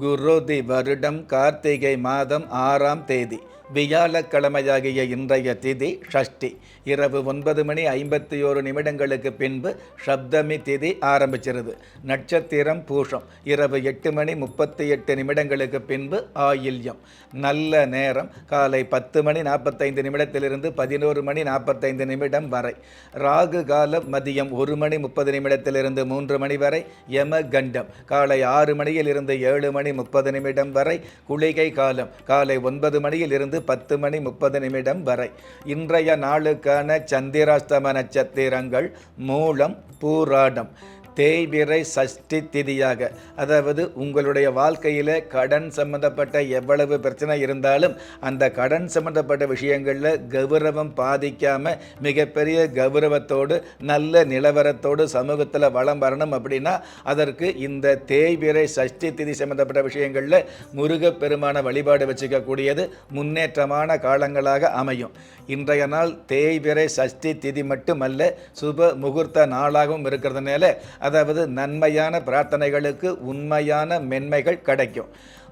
குரோதி வருடம் கார்த்திகை மாதம் ஆறாம் தேதி. வியாழக்கிழமையாகிய இன்றைய திதி ஷஷ்டி இரவு ஒன்பது மணி ஐம்பத்தி ஓரு நிமிடங்களுக்கு பின்பு சப்தமி திதி ஆரம்பிச்சிருது. நட்சத்திரம் பூஷம் இரவு எட்டு மணி முப்பத்தி எட்டு நிமிடங்களுக்கு பின்பு ஆயில்யம். நல்ல நேரம் காலை பத்து மணி நாற்பத்தைந்து நிமிடத்திலிருந்து பதினோரு மணி நாற்பத்தைந்து நிமிடம் வரை. ராகு காலம் மதியம் ஒரு மணி முப்பது நிமிடத்திலிருந்து மூன்று மணி வரை. யம கண்டம் காலை ஆறு மணியில் இருந்து ஏழு மணி முப்பது நிமிடம் வரை. குளிகை காலம் காலை ஒன்பது மணியில் இருந்து பத்து மணி முப்பது நிமிடம் வரை. இன்றைய நாளுக்கான சந்திராஸ்தம நட்சத்திரங்கள் மூலம் பூராடம். தேய்பிறை சஷ்டி திதியாக. அதாவது உங்களுடைய வாழ்க்கையில் கடன் சம்பந்தப்பட்ட எவ்வளவு பிரச்சனை இருந்தாலும் அந்த கடன் சம்பந்தப்பட்ட விஷயங்களில் கௌரவம் பாதிக்காமல் மிகப்பெரிய கௌரவத்தோடு நல்ல நிலவரத்தோடு சமூகத்தில் வளம் வரணும் அப்படின்னா அதற்கு இந்த தேய்பிறை சஷ்டி திதி சம்பந்தப்பட்ட விஷயங்களில் முருகப்பெருமான வழிபாடு வச்சுக்கக்கூடியது முன்னேற்றமான காலங்களாக அமையும். இன்றைய நாள் தேய்பிறை சஷ்டி திதி மட்டுமல்ல சுப முகூர்த்த நாளாகவும் இருக்கிறதுனால அதாவது நன்மையான பிரார்த்தனைகளுக்கு உண்மையான மென்மைகள் கிடைக்கும்.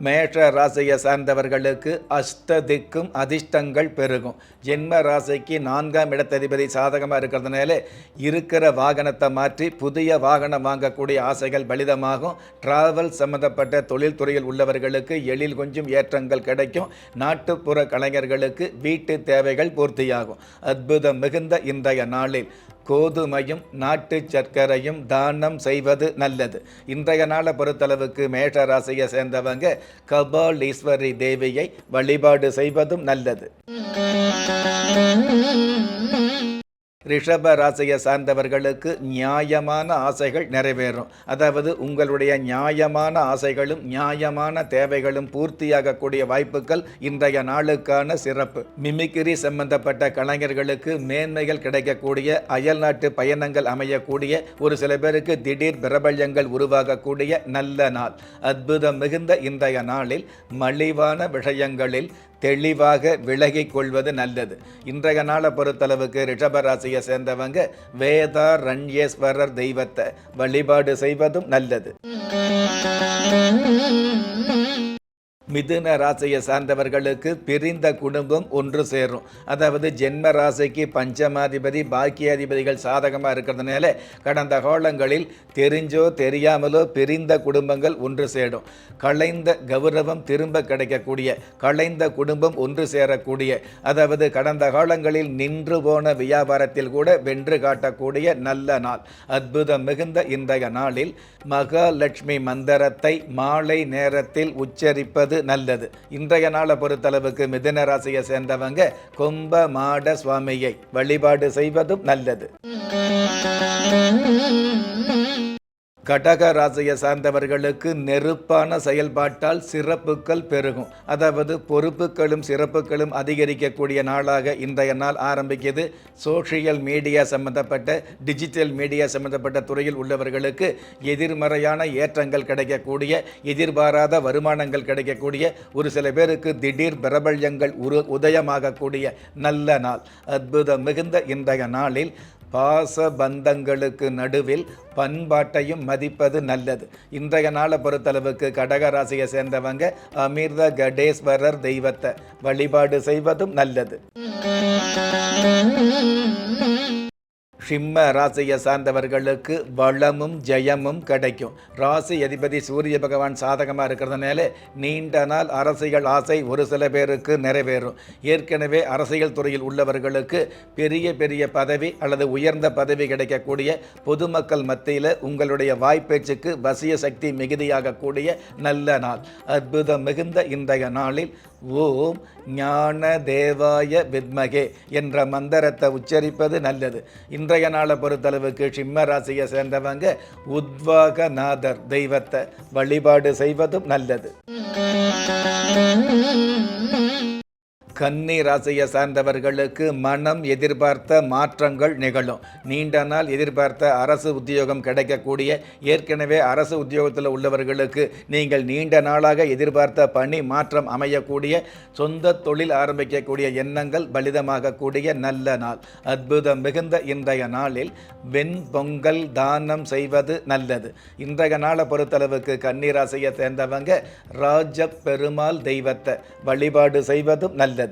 மேஷ ராசியை சார்ந்தவர்களுக்கு அஷ்டதிக்கும் அதிர்ஷ்டங்கள் பெருகும். ஜென்ம ராசிக்கு நான்காம் இடத்ததிபதி சாதகமாக இருக்கிறதுனால இருக்கிற வாகனத்தை மாற்றி புதிய வாகனம் வாங்கக்கூடிய ஆசைகள் பலிதமாகும். டிராவல் சம்பந்தப்பட்ட தொழில்துறையில் உள்ளவர்களுக்கு எழில் கொஞ்சம் ஏற்றங்கள் கிடைக்கும். நாட்டுப்புற கலைஞர்களுக்கு வீட்டு தேவைகள் பூர்த்தியாகும். அற்புதம் மிகுந்த இன்றைய நாளில். கோதுமையும் நாட்டு சர்க்கரையும் தானம் செய்வது நல்லது. இன்றைய நாளை பொறுத்தளவுக்கு மேஷ ராசியை சேர்ந்தவங்க கபாலீஸ்வரி தேவியை வழிபாடு செய்வதும் நல்லது. ரிஷப ராசியை சார்ந்தவர்களுக்கு நியாயமான ஆசைகள் நிறைவேறும். அதாவது உங்களுடைய நியாயமான ஆசைகளும் நியாயமான தேவைகளும் பூர்த்தியாகக்கூடிய வாய்ப்புகள் இன்றைய நாளுக்கான சிறப்பு. மிமிக்கிரி சம்பந்தப்பட்ட கலைஞர்களுக்கு மேன்மைகள் கிடைக்கக்கூடிய அயல்நாட்டு பயணங்கள் அமையக்கூடிய ஒரு சில பேருக்கு திடீர் பிரபல்யங்கள் உருவாகக்கூடிய நல்ல நாள். அற்புதம் மிகுந்த இன்றைய நாளில் மலிவான விஷயங்களில் தெளிவாக விலகி கொள்வது நல்லது. இன்றைய நாளை பொறுத்தளவுக்கு ரிஷபராசியை சேர்ந்தவங்க வேதா ரண்யேஸ்வரர் தெய்வத்தை வழிபாடு செய்வதும் நல்லது. மிதுன ராசியை சார்ந்தவர்களுக்கு பிரிந்த குடும்பம் ஒன்று சேரும். அதாவது ஜென்ம ராசிக்கு பஞ்சமாதிபதி பாக்கியாதிபதிகள் சாதகமாக இருக்கிறதுனால கடந்த காலங்களில் தெரிஞ்சோ தெரியாமலோ பிரிந்த குடும்பங்கள் ஒன்று சேரும். கலைந்த கௌரவம் திரும்ப கிடைக்கக்கூடிய கலைந்த குடும்பம் ஒன்று சேரக்கூடிய அதாவது கடந்த காலங்களில் நின்று போன வியாபாரத்தில் கூட வென்று காட்டக்கூடிய நல்ல நாள். அற்புதம் மிகுந்த இன்றைய நாளில் மகாலட்சுமி மந்திரத்தை மாலை நேரத்தில் உச்சரிப்பது நல்லது. இன்றைய நாளை பொறுத்தளவுக்கு மிதன ராசியை சேர்ந்தவங்க கும்ப மாட சுவாமியை வழிபாடு செய்வதும் நல்லது. கடக ராசியை சார்ந்தவர்களுக்கு நெருப்பான செயல்பாட்டால் சிறப்புகள் பெருகும். அதாவது பொறுப்புகளும் சிறப்புகளும் அதிகரிக்கக்கூடிய நாளாக இன்றைய நாள் ஆரம்பிக்குது சோஷியல் மீடியா சம்பந்தப்பட்ட டிஜிட்டல் மீடியா சம்பந்தப்பட்ட துறையில் உள்ளவர்களுக்கு எதிர்மறையான ஏற்றங்கள் கிடைக்கக்கூடிய எதிர்பாராத வருமானங்கள் கிடைக்கக்கூடிய ஒரு சில பேருக்கு திடீர் பிரபல்யங்கள் உரு உதயமாகக்கூடிய நல்ல நாள். அற்புதம் மிகுந்த இன்றைய நாளில் பாச பந்தங்களுக்கு நடுவில் பண்பாட்டையும் மதிப்பது நல்லது. இன்றைய நாளை பொறுத்தளவுக்கு கடக ராசியை சேர்ந்தவங்க அமிர்த கடேஸ்வரர் தெய்வத்தை வழிபாடு செய்வதும் நல்லது. சிம்ம ராசியை சார்ந்தவர்களுக்கு வளமும் ஜெயமும் கிடைக்கும். ராசி அதிபதி சூரிய பகவான் சாதகமாக இருக்கிறதுனால நீண்ட நாள் அரசியல் ஆசை ஒரு சில பேருக்கு நிறைவேறும். ஏற்கனவே அரசியல் துறையில் உள்ளவர்களுக்கு பெரிய பெரிய பதவி அல்லது உயர்ந்த பதவி கிடைக்கக்கூடிய பொதுமக்கள் மத்தியில் உங்களுடைய வாய்ப்பேச்சுக்கு வசிய சக்தி மிகுதியாகக்கூடிய நல்ல நாள். அற்புதம் மிகுந்த இன்றைய நாளில் ஓம் ஞான தேவாய வித்மகே என்ற மந்திரத்தை உச்சரிப்பது நல்லது. இந்த இன்றைய நாளை பொறுத்தளவுக்கு சிம்ம ராசியை சேர்ந்தவங்க உத்வாகநாதர் தெய்வத்தை வழிபாடு செய்வதும் நல்லது. கன்னி ராசியை சார்ந்தவர்களுக்கு மனம் எதிர்பார்த்த மாற்றங்கள் நிகழும். நீண்ட நாள் எதிர்பார்த்த அரசு உத்தியோகம் கிடைக்கக்கூடிய ஏற்கனவே அரசு உத்தியோகத்தில் உள்ளவர்களுக்கு நீங்கள் நீண்ட நாளாக எதிர்பார்த்த பணி மாற்றம் அமையக்கூடிய சொந்த தொழில் ஆரம்பிக்கக்கூடிய எண்ணங்கள் பலிதமாகக்கூடிய நல்ல நாள். அற்புதம் மிகுந்த இன்றைய நாளில் வெண் பொங்கல் தானம் செய்வது நல்லது. இன்றைய நாளை பொறுத்தளவுக்கு கன்னிராசியை சேர்ந்தவங்க ராஜ பெருமாள் தெய்வத்தை வழிபாடு செய்வதும் நல்லது.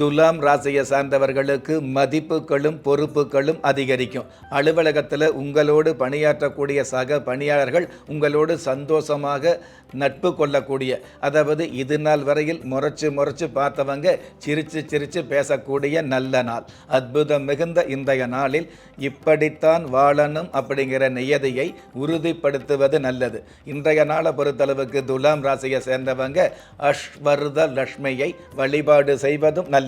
துலாம் ராசியை சார்ந்தவர்களுக்கு மதிப்புகளும் பொறுப்புகளும் அதிகரிக்கும். அலுவலகத்தில் உங்களோடு பணியாற்றக்கூடிய சக பணியாளர்கள் உங்களோடு சந்தோஷமாக நட்பு கொள்ளக்கூடிய அதாவது இது நாள் வரையில் முறைச்சு முறைச்சு பார்த்தவங்க சிரிச்சு சிரித்து பேசக்கூடிய நல்ல நாள். அற்புதம் மிகுந்த இன்றைய நாளில் இப்படித்தான் வாழணும் அப்படிங்கிற நியதியை உறுதிப்படுத்துவது நல்லது. இன்றைய நாளை பொறுத்தளவுக்கு துலாம் ராசியை சேர்ந்தவங்க அஸ்வர்த லக்ஷ்மியை வழிபாடு செய்வதும் நல்லது.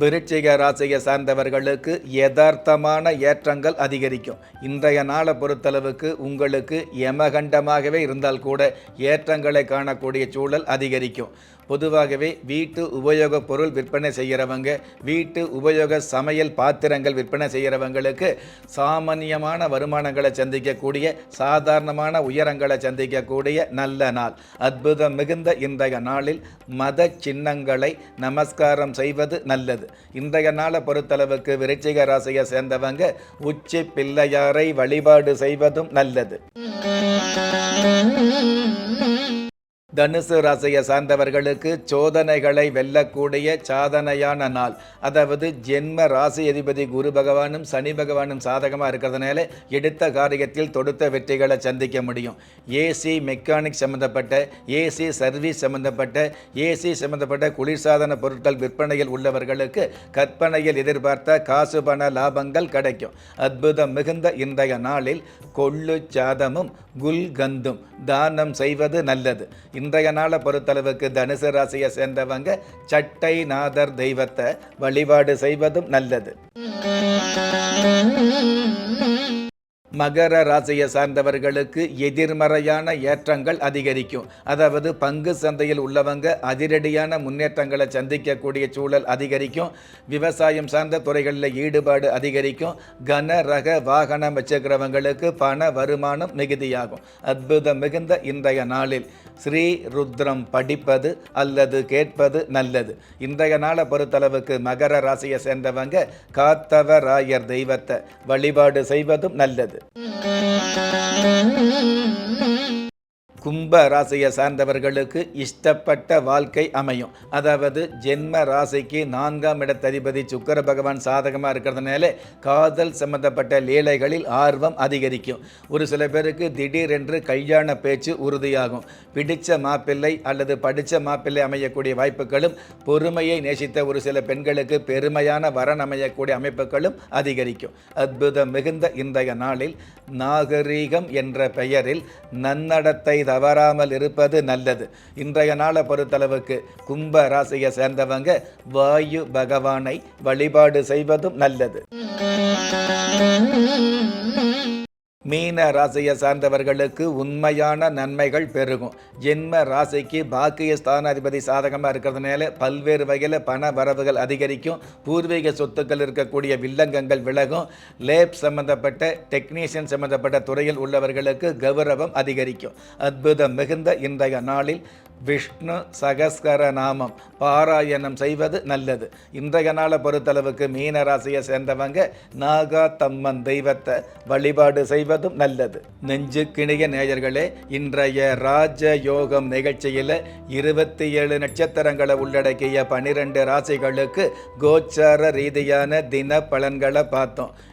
விருச்சிக ராசியை சார்ந்தவர்களுக்கு யதார்த்தமான ஏற்றங்கள் அதிகரிக்கும். இன்றைய நாளை பொறுத்தளவுக்கு உங்களுக்கு யமகண்டமாகவே இருந்தால் கூட ஏற்றங்களை காணக்கூடிய சூழல் அதிகரிக்கும். பொதுவாகவே வீட்டு உபயோகப் பொருள் விற்பனை செய்கிறவங்க வீட்டு உபயோக சமையல் பாத்திரங்கள் விற்பனை செய்கிறவங்களுக்கு சாமானியமான வருமானங்களை சந்திக்கக்கூடிய சாதாரணமான உயரங்களை சந்திக்கக்கூடிய நல்ல நாள். அற்புதம் மிகுந்த இன்றைய நாளில் மத சின்னங்களை நமஸ்காரம் செய்வது நல்லது. இன்றைய நாளை பொறுத்தளவுக்கு விருச்சிக ராசியை சேர்ந்தவங்க உச்சி பிள்ளையாரை வழிபாடு செய்வதும் நல்லது. தனுசு ராசியை சார்ந்தவர்களுக்கு சோதனைகளை வெல்லக்கூடிய சாதனையான நாள். அதாவது ஜென்ம ராசி அதிபதி குரு பகவானும் சனி பகவானும் சாதகமாக இருக்கிறதுனால எடுத்த காரியத்தில் தொடுத்த வெற்றிகளை சந்திக்க முடியும். ஏசி மெக்கானிக் சம்மந்தப்பட்ட ஏசி சர்வீஸ் சம்மந்தப்பட்ட ஏசி சம்மந்தப்பட்ட குளிர்சாதன பொருட்கள் விற்பனையில் உள்ளவர்களுக்கு கற்பனையில் எதிர்பார்த்த காசு பண லாபங்கள் கிடைக்கும். அற்புதம் மிகுந்த இன்றைய நாளில் கொள்ளு சாதமும் குல்கந்தும் தானம் செய்வது நல்லது. இன்றைய நாளை பொறுத்தளவுக்கு தனுசு ராசியை சேர்ந்தவங்க சட்டை நாதர் தெய்வத்தை வழிபாடு செய்வதும் நல்லது. மகர ராசியை சார்ந்தவர்களுக்கு எதிர்மறையான ஏற்றங்கள் அதிகரிக்கும். அதாவது பங்கு சந்தையில் உள்ளவங்க அதிரடியான முன்னேற்றங்களை சந்திக்கக்கூடிய சூழல் அதிகரிக்கும். விவசாயம் சார்ந்த துறைகளில் ஈடுபாடு அதிகரிக்கும். கன ரக வாகனம் வச்சுக்கிறவங்களுக்கு பண வருமானம் மிகுதியாகும். அற்புதம் மிகுந்த இன்றைய நாளில். ஸ்ரீ ருத்ரம் படிப்பது அல்லது கேட்பது நல்லது. இன்றைய நாளை பொறுத்தளவுக்கு மகர ராசியை சேர்ந்தவங்க காத்தவராயர் தெய்வத்தை வழிபாடு செய்வதும் நல்லது. கும்ப ராசியை சார்ந்தவர்களுக்கு இஷ்டப்பட்ட வாழ்க்கை அமையும். அதாவது ஜென்ம ராசிக்கு நான்காம் இடத்ததிபதி சுக்கர பகவான் சாதகமாக இருக்கிறதுனால காதல் சம்பந்தப்பட்ட லீலைகளில் ஆர்வம் அதிகரிக்கும். ஒரு சில பேருக்கு திடீரென்று கல்யாண பேச்சு உறுதியாகும். பிடித்த மாப்பிள்ளை அல்லது படித்த மாப்பிள்ளை அமையக்கூடிய வாய்ப்புகளும் பொறுமையை நேசித்த ஒரு சில பெண்களுக்கு பெருமையான வரன் அமையக்கூடிய அமைப்புகளும் அதிகரிக்கும். அற்புதம் மிகுந்த இன்றைய நாளில் நாகரீகம் என்ற பெயரில் நன்னடத்தை தவறாமல் இருப்பது நல்லது. இன்றைய நாளை பொறுத்தளவுக்கு கும்ப ராசியை சேர்ந்தவங்க வாயு பகவானை வழிபாடு செய்வதும் நல்லது. மீன ராசியை சார்ந்தவர்களுக்கு உண்மையான நன்மைகள் பெருகும். ஜென்ம ராசிக்கு பாக்கிய ஸ்தானாதிபதி சாதகமாக இருக்கிறதுனால பல்வேறு வகையில் பண வரவுகள் அதிகரிக்கும். பூர்வீக சொத்துக்கள் இருக்கக்கூடிய வில்லங்கங்கள் விலகும். லேப் சம்பந்தப்பட்ட டெக்னீஷியன் சம்பந்தப்பட்ட துறையில் உள்ளவர்களுக்கு கௌரவம் அதிகரிக்கும். அற்புதம் மிகுந்த இன்றைய நாளில் விஷ்ணு சகஸ்கர நாமம் பாராயணம் செய்வது நல்லது. இன்றைய நாளை பொறுத்தளவுக்கு மீன ராசியை சேர்ந்தவங்க நாகா தம்மன் தெய்வத்தை வழிபாடு செய்வதும் நல்லது. நெஞ்சு கிணிய நேயர்களே இன்றைய ராஜ யோகம் நிகழ்ச்சியில் இருபத்தி ஏழு நட்சத்திரங்களை உள்ளடக்கிய பனிரெண்டு ராசிகளுக்கு கோச்சார ரீதியான தின பலன்களை பார்த்தோம்.